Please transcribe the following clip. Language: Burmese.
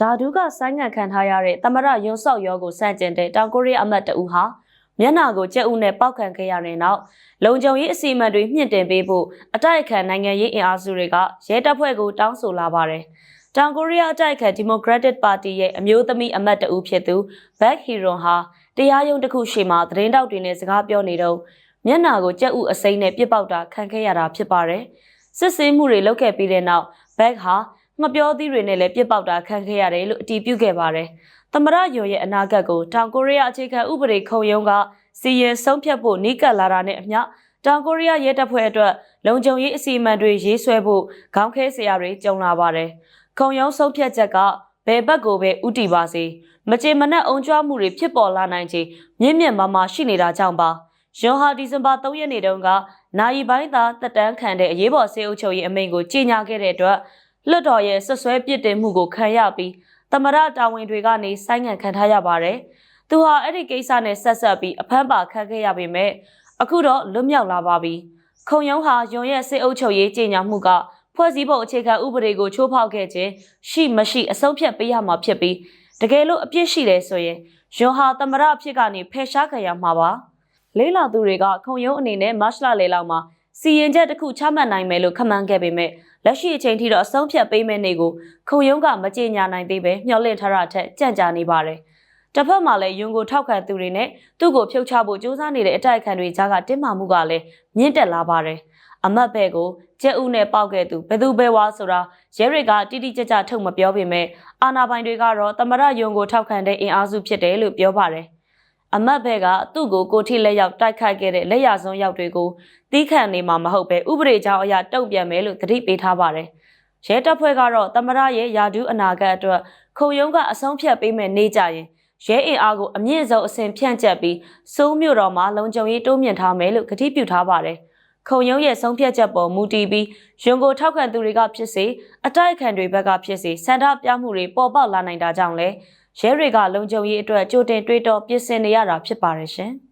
ယာဒူးကဆိုင်းငံ့ခံထားရတဲ့သမရယွန်ဆော့ယောကိုစန့်ကျင်တဲ့တောင်ကိုရီးယားအမတ်တဦးဟာမျက်နှာကိုကြက်ဥနဲ့ပောက်ခံခဲ့ရတဲ့နောက်လုံခြုံရေးအစီအမံတွေမြင့်တင်ပေးဖို့အတိုက်အခံနိုင်ငံရေးအင်အားစုတွေကရဲတပ်ဖွဲ့ကိုတောင်းဆိုလာပါတယ်။တောင်ကိုရီးယားအတိုက်အခံ Democratic Party ရဲ့အမျိုးသမီးအမတ်တဦးဖြစ်သူ Baek Hee-ron ဟာတရားရုံးတစ်ခုရှေ့မှာသတင်းတောက်တွေနဲ့စကားပြောနေတော့မျက်နှာကိုကြက်ဥအစိမ်းနဲ့ပြစ်ပေါက်တာခံခဲ့ရတာဖြစ်ပါတယ်။စစ်ဆေးမှုတွေလုပ်ခဲ့ပြီးတဲ့နောက် Baek ဟာ ငပြောသီးတွေနဲ့လည်းပြစ်ပေါက်တာခံခဲ့ရတယ်လို့အတည်ပြုခဲ့ပါတယ်။သမရယွန်ရဲ့အနာဂတ်ကိုတောင်ကိုရီးယားအခြေခံဥပဒေခုံရုံးကစီရင်ဆုံးဖြတ်ဖို့နှိကပ်လာတာနဲ့အမျှတောင်ကိုရီးယားရဲတပ်ဖွဲ့အတွက်လုံခြုံရေးအစီအမံတွေရေးဆွဲဖို့ခေါင်းခဲစရာတွေကြုံလာပါတယ်။ခုံရုံးဆုံးဖြတ်ချက်ကဘယ်ဘက်ကိုပဲဥတီပါစေမကြေမနက်အုံကြွမှုတွေဖြစ်ပေါ်လာနိုင်ချေမြင့်မြင့်မားမားရှိနေတာကြောင့်ပါ။ယွန်ဟာဒီဇင်ဘာ3ရက်နေ့တုန်းကနိုင်ပိုင်းသာတက်တန်းခံတဲ့အရေးပေါ်စေအုပ်ချုပ်ရေးအမိန့်ကိုကြေညာခဲ့တဲ့အတွက် လွတ်တော်ရဲ့ဆွဆွဲပြစ်တင်မှုကိုခံရပြီးသမရတာဝန်တွေကနေဆိုင်းငံ့ခံထားရပါတယ်။သူဟာအဲ့ဒီကိစ္စနဲ့ဆက်ဆက်ပြီးအဖမ်းပါခံခဲ့ရပေမဲ့အခုတော့လွတ်မြောက်လာပါပြီ။ခုံရုံးဟာယွန်ရဲ့စေအုပ်ချုပ်ရေးကြေညာမှုကဖွဲ့စည်းပုံအခြေခံဥပဒေကိုချိုးဖောက်ခဲ့ခြင်းရှိမရှိအဆုံးဖြတ်ပေးရမှာဖြစ်ပြီးတကယ်လို့အပြစ်ရှိတယ်ဆိုရင်ယွန်ဟာသမရအဖြစ်ကနေဖယ်ရှားခံရမှာပါ။လေးလာသူတွေကခုံရုံးအနေနဲ့မတ်လလေလောက်မှာ စီရင်ချက်တစ်ခုချမှတ်နိုင်မယ်လို့ခန့်မှန်းခဲ့ပေမဲ့လက်ရှိအချိန်ထိတော့အဆုံးဖြတ်ပေးမယ့်နေကိုခုံရုံးကမကြေညာနိုင်သေးပဲမျှော်လင့်ထားတာထက်ကြန့်ကြာနေပါတယ်။တစ်ဖက်မှာလည်းယွန်ကိုထောက်ခံသူတွေနဲ့သူ့ကိုဖြုတ်ချဖို့ကြိုးစားနေတဲ့အတိုက်အခံတွေကြားကတင်းမာမှုကလည်းမြင့်တက်လာပါတယ်။အမတ်ဘဲကိုကျက်ဥနဲ့ပေါက်ခဲ့သူဘယ်သူဘဲဝါဆိုတာရဲတွေကတိတိကျကျထုတ်မပြောပေမဲ့အာနာပိုင်တွေကတော့တမရယွန်ကိုထောက်ခံတဲ့အင်အားစုဖြစ်တယ်လို့ပြောပါတယ်။ အမတ်ဘဲကသူ့ကိုကိုထိလက်ရောက်တိုက်ခိုက်ခဲ့တဲ့လက်ရစွန်းရောက်တွေကိုတီးခန့်နေမှာမဟုတ်ပဲဥပဒေကြောင်းအရတုံ့ပြန်မယ်လို့သတိပေးထားပါတယ်။ရဲတပ်ဖွဲ့ကတော့တမရရဲ့ယာဒူးအနာဂတ်အတွက်ခုံရုံးကအဆုံးဖြတ်ပေးမယ်နေကြရင်ရဲအင်အားကိုအမြင့်ဆုံးအဆင့်ဖြန့်ကျက်ပြီးစိုးမြို့တော်မှာလုံခြုံရေးတိုးမြင့်ထားမယ်လို့ကတိပြုထားပါတယ်။ခုံရုံးရဲ့ဆုံးဖြတ်ချက်ပေါ်မူတည်ပြီးယွန်ကိုထောက်ခံသူတွေကဖြစ်စေအတိုက်အခံတွေဘက်ကဖြစ်စေစန္ဒပြမှုတွေပေါ်ပေါက်လာနိုင်တာကြောင့်လဲ ရဲတွေကလုံခြုံရေးအတွက်ကြိုတင်တွေးတောပြင်ဆင်နေရတာဖြစ်ပါတယ်ရှင်။